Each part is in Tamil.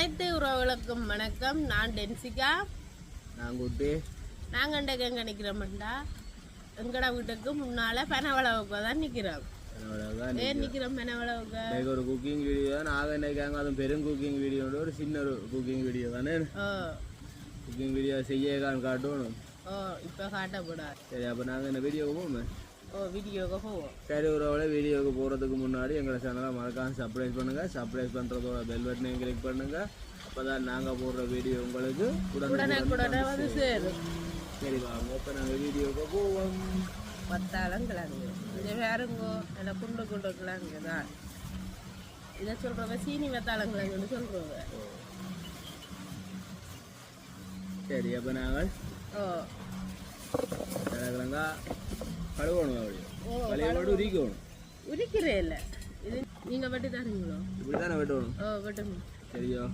அனைத்து உறவுகளுக்கும் வணக்கம். நான் டென்சிகா. நான் குட்டி. நாங்கள் இன்றைக்கு எங்கே நிற்கிறோம்டா எங்கட வீட்டுக்கு முன்னால் பனவளவுக்கு தான் நிற்கிறோம் ஏன் நிற்கிறோம் பனவளவுக்கு? இன்னைக்கு ஒரு குக்கிங் வீடியோ நாங்கள் நினைக்காங்க அதுவும் பெரும் குக்கிங் வீடியோ ஒரு சின்ன ஒரு குக்கிங் வீடியோ தானே. குக்கிங் வீடியோ செய்யக்கான்னு காட்டணும். ஓ இப்போ காட்டக்கூடாது சரி அப்போ நாங்கள் போவோமே. ஓ வீடியோக்கு போவோம். சரி உறவுல வீடியோக்கு போகிறதுக்கு முன்னாடி எங்களை சேனலை மறக்காம சப்ஸ்கிரைப் பண்ணுங்கள் சப்ஸ்கிரைப் பண்ணுறதோட பெல் பட்டனையும் கிளிக் பண்ணுங்கள் அப்போ தான் நாங்கள் போடுற வீடியோ உங்களுக்கு உடனே வந்து சேரும். சரி வாங்க இப்போ நாங்கள் வீடியோக்கு போவோம். பத்தாளம் கிழங்கு இது வேறுங்கோ நல்லா குண்டு குண்டு கிழங்கு தான் இதை சொல்கிறவங்க சீனி வெத்தாளம் கிழங்குன்னு சொல்கிறவங்க சரி அப்போ நாங்கள் ஓ. கிழங்கா கழுவணும் அப்படி ஓ கழுவோடு உரிக்கணும் உரிக்கிறே இல்லை இது நீங்கள் வெட்டி தரீங்களோ இப்படி தானே வெட்டணும் ஓ சரியோ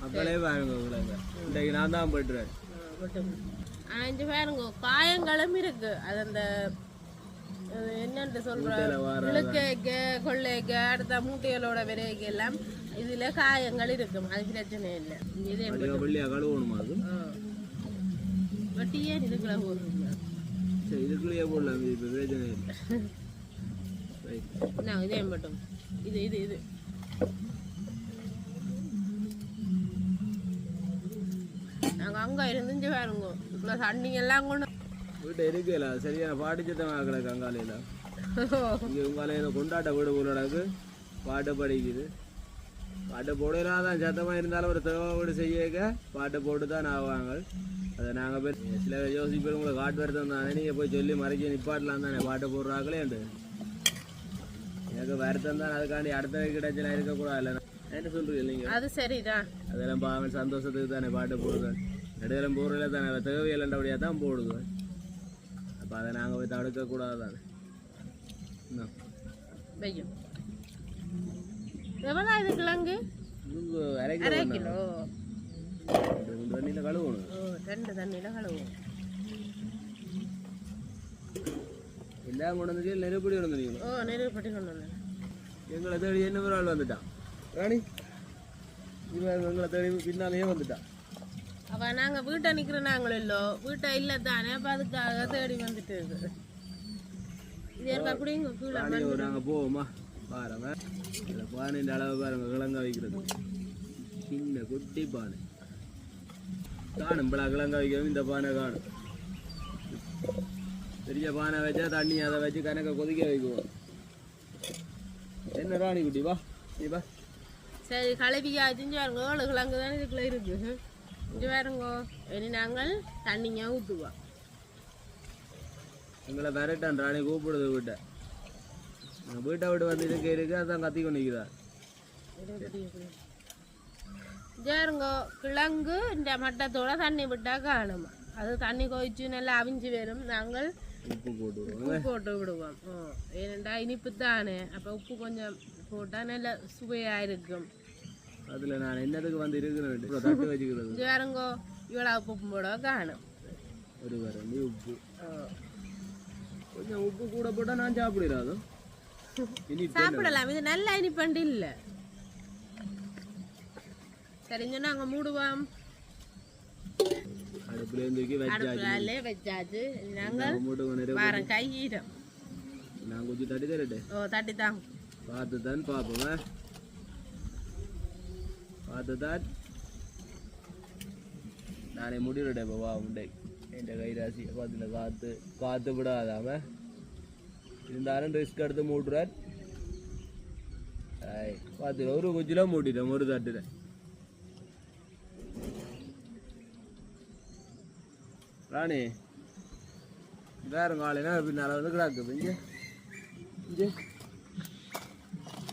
மக்களே பாருங்க கிழங்க இன்றைக்கு நான் தான் போய்ட்டுறேன் அஞ்சு பாருங்க காயங்களும் இருக்கு அது அந்த மூட்டையில வர இழுக்கைக்க கொள்ளைக்க அடுத்த மூட்டைகளோட விரைக்கு எல்லாம் இதுல காயங்கள் இருக்கும் அது பிரச்சனை இல்லை இதே கழுவணுமா வட்டியே இதுக்குள்ள போடுறீங்க சரி இதுக்குள்ளேயே போடலாம். இது இப்போ பிரச்சனை இல்லை நான் இதே மட்டும். இது இது இது. நாங்க அங்க இருந்து இங்க பாருங்க. இவ்வளோ தண்ணி எல்லாம் கொண்டு வீட்டை இருக்கல சரியான பாட்டிச்சத்தம் ஆக்கல கங்காலையில். இங்கே உங்காலையில் கொண்டாட்ட வீடு உள்ளடக்கு பாட்டு படிக்குது. பாட்டு போடலாம் தான் சத்தமாக இருந்தாலும் ஒரு தேவை வீடு செய்யக்க பாட்டு போட்டு தான் ஆவாங்க. அதை நாங்கள் போய் சில யோசிப்பேர் உங்களுக்கு காட்டு வருத்தம் தானே நீங்கள் போய் சொல்லி மறைச்சி நிப்பாட்டலாம் தானே. பாட்டு போடுறாங்களேன்ட்டு எனக்கு வருத்தம் தான் அதுக்காண்டி அடுத்த கிடைச்சலாம் இருக்கக்கூடாது இல்லை என்ன சொல்கிறீங்க நீங்கள் அது சரிதான். அதெல்லாம் பாவன் சந்தோஷத்துக்கு தானே பாட்டு போடுவேன் நடுவில் போடுறதுல தானே தேவையில்லைன்றபடியாக தான் போடுவேன் அப்போ அதை நாங்கள் போய் தடுக்கக்கூடாது தானே. என்ன? எவ்வளோ இது கிழங்கு? அரை கிலோ ரெண்டு தண்ணியில் கழுவணும். ஓ ரெண்டு தண்ணியில் கழுவும் எல்லாம் கொண்டு வந்து நெருப்படி கொண்டு வந்து ஓ நெருப்பட்டி கொண்டு வந்தேன். எங்களை தேடி என்ன ஒரு ஆள் வந்துட்டான். ராணி இவன் எங்களை தேடி பின்னாலேயே வந்துட்டான். அப்போ நாங்கள் வீட்டை நிற்கிற நாங்களும் இல்லோ? வீட்டை இல்லை தானே? அப்போ அதுக்காக தேடி வந்துட்டு இருக்கு இது இருக்கா குடிங்க கீழே ராணி நாங்கள் போவோமா? பாருங்க. இதில் பானையின் அளவு பாருங்க கிழங்க வைக்கிறது. சின்ன குட்டி பானை. காணும் பல கிழங்க வைக்கிறது இந்த பானை காணும். பெரிய பானை வச்சா தண்ணி அதை வச்சு கணக்க கொதிக்க வைக்குவோம். என்ன ராணி குட்டி வா நீ வா. சரி கழுவியா செஞ்சு பாருங்க ஏழு கிழங்கு தானே இதுக்குள்ள இருக்கு. இங்கே பாருங்க இனி நாங்கள் தண்ணிங்க ஊற்றுவோம் எங்களை விரட்டான் ராணி கூப்பிடுது வீட்டை நான் வீட்டை விட்டு வந்து இருக்க இருக்கு அதான் கத்தி கொண்டு நிற்கிறார் பாருங்க கிழங்கு இந்த மட்டத்தோட தண்ணி விட்டா காணுமா? அது தண்ணி கொதிச்சு நல்லா அவிஞ்சு வரும். நாங்கள் உப்பு போட்டு உப்பு போட்டு விடுவோம். ஏனெண்டா இனிப்பு தானே அப்போ உப்பு கொஞ்சம் போட்டால் நல்ல சுவையாக இருக்கும். அதில் நான் என்னதுக்கு வந்து இருக்கிறேன் தட்டு வச்சுக்கிறது. வேறங்கோ இவ்வளோ உப்பு போட காணும். ஒரு வரண்டி உப்பு. கொஞ்சம் உப்பு கூட போட்டால் நான் சாப்பிடாதோ இனி சாப்பிடலாம். இது நல்ல இனிப்பண்டு இல்லை. சரிங்க நாங்கள் மூடுவோம்? தூக்கி வச்சாச்சு. நாங்கள் நான் கொஞ்சம் தட்டி தரட்டு. ஓ தட்டி தாங்க பார்த்து தான் பார்ப்போம். பார்த்து தான் நானே முடிவுடே வா உண்டை. என் கைராசி பார்த்துல காற்று காற்று விடாதாம. இருந்தாலும் ரிஸ்க் எடுத்து மூட்டுறார் ஐய் பார்த்து ஒரு குச்சிலாம் மூட்டிட்டேன் ஒரு தட்டுல. ராணி வேற காலையினா பின்னால் வந்து கிடக்கு இங்கே. இங்கே.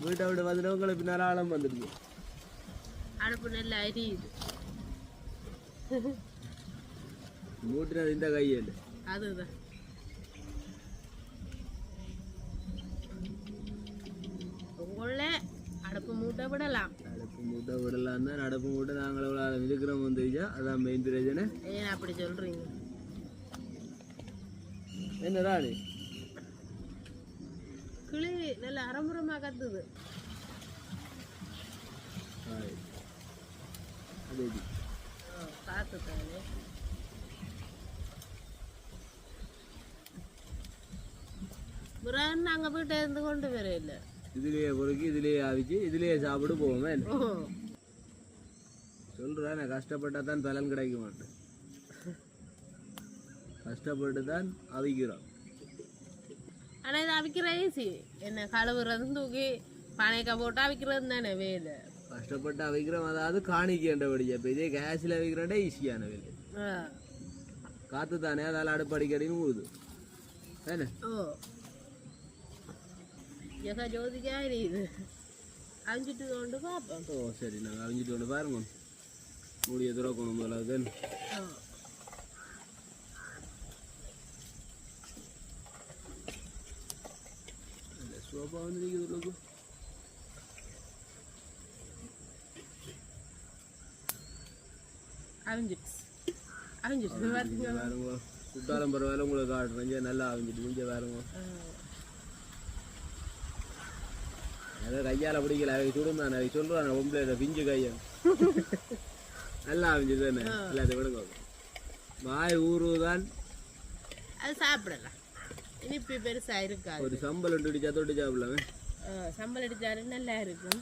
வீட்டை விட்டு வந்துட்டவங்களை பின்னால் ஆழம் வந்துடுது. அடுப்பு நல்லா எரியுது மூட்டினது இந்த கையில் அதுதான் உங்கள அடுப்பு மூட்டை மூட்டை விடலாம் தான் அடுப்பு மூட்டை நாங்கள் எவ்வளோ இருக்கிறோம் வந்துருச்சா அதான் மெயின் பிரச்சனை. ஏன் அப்படி சொல்றீங்க? என்ன ராணி? கிளி நல்ல அரம்புறமா கத்துது. அது காத்து தானே. பிறகு நாங்கள் வீட்டை இருந்து கொண்டு வர இல்லை. இதுலயே பொறுக்கி இதுலயே ஆவிச்சு இதுலயே சாப்பிட்டு போவோமே. ஓ. சொல்றேன் நான் கஷ்டப்பட்டா தான் பலன் கிடைக்க மாட்டேன் கஷ்டப்பட்டு தான் அவிக்கிறோம். ஆனால் இது அவிக்கிற ஈஸி என்ன கழுவுறதும் தூக்கி பானைக்கா போட்டு அவிக்கிறது தானே வேலை. கஷ்டப்பட்டு அவிக்கிறோம் அதாவது காணிக்கேண்டபடியா இப்போ இதே கேஸில் அவிக்கிறோண்டா ஈஸியான வேலை. காற்று தானே அதால் அடுப்பு அடிக்கடின்னு ஓ. ஜெகா ஜோதிக்கா இது அஞ்சிட்டு கொண்டு பார்ப்போம் ஓ சரி நாங்கள் அவிஞ்சிட்டு வந்து பாருங்க மூடிய துறக்கணும் முதலாவது ஓ சோப்பா வந்து நீங்கள் துறக்கும் அவிஞ்சிட்டு அவிஞ்சிட்டு பாருங்க சுட்டாலும் பரவாயில்ல உங்களுக்கு காட்டுறேன் நல்லா அவிஞ்சிட்டு இங்கே பாருங்க அதை கையால் பிடிக்கல. அவை சுடும் தானே அவை சொல்கிறாங்க பொம்பளை பிஞ்சு கையை. நல்லா அவிஞ்சிட்டு தானே? எல்லாத்தையும் விடுங்க. வாய் ஊறுதான் அது சாப்பிடலாம். இனிப்பு பெருசாக இருக்காது. ஒரு சம்பல் ரெண்டு இடிச்சா தொட்டு சாப்பிடலாமே. சம்பல் அடிச்சாலும் நல்லா இருக்கும்.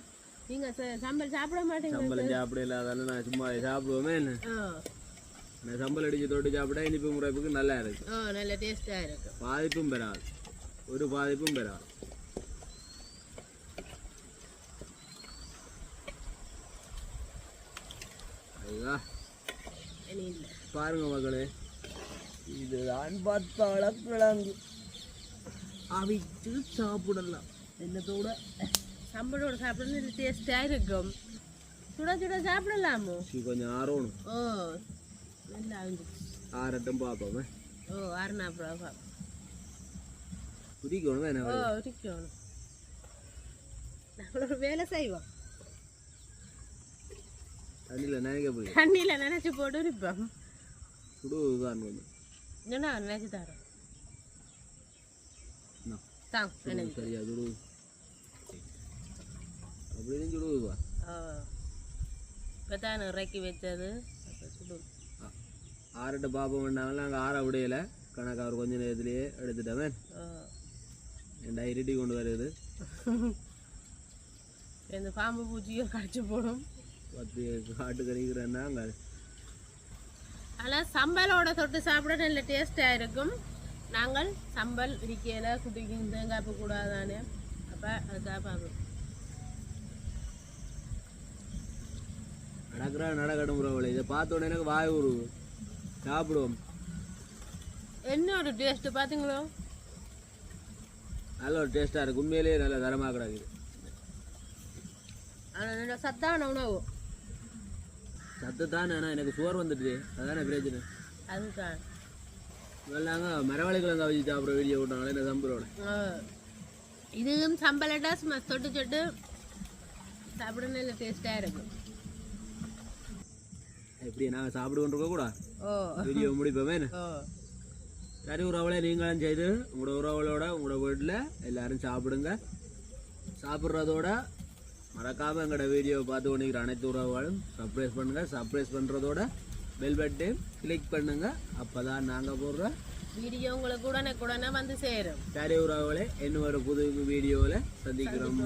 நீங்கள் சம்பல் சாப்பிட மாட்டீங்க சம்பளம் சாப்பிட இல்லாதால நான் சும்மா சாப்பிடுவோமே என்ன? நான் சம்பல் அடிச்சு தொட்டு சாப்பிட்டா இனிப்பு முறைப்புக்கு நல்லா இருக்கு நல்ல டேஸ்ட்டாக இருக்கும். பாதிப்பும் பெறாது. ஒரு பாதிப்பும் பெறாது ஐயா இனி இல்லை பாருங்க மகளே. இதுதான் பத்தாள கிழங்கு அவிச்சு சாப்பிடலாம். என்னத்தோட? சம்பளோட சாப்பிட நல்ல டேஸ்ட்டாக இருக்கும். சுட சுட சாப்பிடலாமோ? சரி, கொஞ்சம் ஆறணும். ஓ நல்லா அவிஞ்சிச்சு ஆறட்டும் பார்ப்போமே ஓ அருணாப்புறம் குதிக்கணும் என்ன ஓ இருக்கணும் நாங்கள் ஒரு வேலை செய்வோம். தண்ணியில் நினைக்க போய். தண்ணியில் நினச்சி போட்டு இருப்போம் என்ன? தாங்க நினைச்சு சரியா சுடுவது அப்படின்னு சுடுவதுவா ஓ இப்போ தான் இறக்கி வச்சது அப்போ சுடு ஆறட்ட பாப்பம் பண்ணாமல் நாங்கள் ஆற விடையில கணக்கு அவர் கொஞ்ச நேரத்திலேயே எடுத்துட்டவன் என் இருட்டி கொண்டு வருது இந்த பாம்பு பூச்சியோ கடிச்சு போடும் பத்து காட்டு கறிக்கிறேன்னா அங்கே ஆனால் சம்பலோட தொட்டு சாப்பிட நல்ல டேஸ்ட்டாக இருக்கும். நாங்கள் சம்பல் இடிக்கையில் குட்டிக்கு தேங்காய் பூ கூடாதானே அப்போ அதுக்காக பார்ப்போம் நடக்கிற நடக்கட்டும் உறவுகளை இதை பார்த்த உடனே எனக்கு வாய் உருவு சாப்பிடுவோம். என்னோட டேஸ்ட்டு பார்த்தீங்களோ நல்ல ஒரு டேஸ்ட்டாக இருக்கு. உண்மையிலேயே நல்ல தரமாக கிடக்குது. ஆனால் நல்ல சத்தான உணவு. சத்து தான் ஆனால் எனக்கு சுவர் வந்துடுது. அதானே பிரச்சனை அதுதான் நாங்க மரவள்ளி கிழங்கு வச்சு சாப்பிட்ற வீடியோ விட்டாங்களே இந்த சம்பரோட. இதுவும் சம்பளட்டா சும்மா தொட்டு தொட்டு சாப்பிட நல்ல டேஸ்ட்டாக இருக்கும். எப்படி நாங்கள் சாப்பிட்டு கொண்டிருக்க கூட. வீடியோ முடிப்போமே. சரி உறவுகளை நீங்களும் செய்து உங்களோட உறவுகளோட உங்களோட வீட்டில் எல்லாரும் சாப்பிடுங்க. சாப்பிட்றதோட மறக்காமல் எங்களோட வீடியோவை பார்த்து கொண்டிருக்கிற அனைத்து உறவுகளும் சர்ப்ரைஸ் பண்ணுங்கள் சர்ப்ரைஸ் பண்ணுறதோட பெல் பட்டன் கிளிக் பண்ணுங்க. அப்போ தான் நாங்கள் போடுற வீடியோ உங்களுக்கு உடனே உடனே வந்து சேரும். சரி உறவுகளே இன்னும் ஒரு புது வீடியோவில் சந்திக்கிறோம்.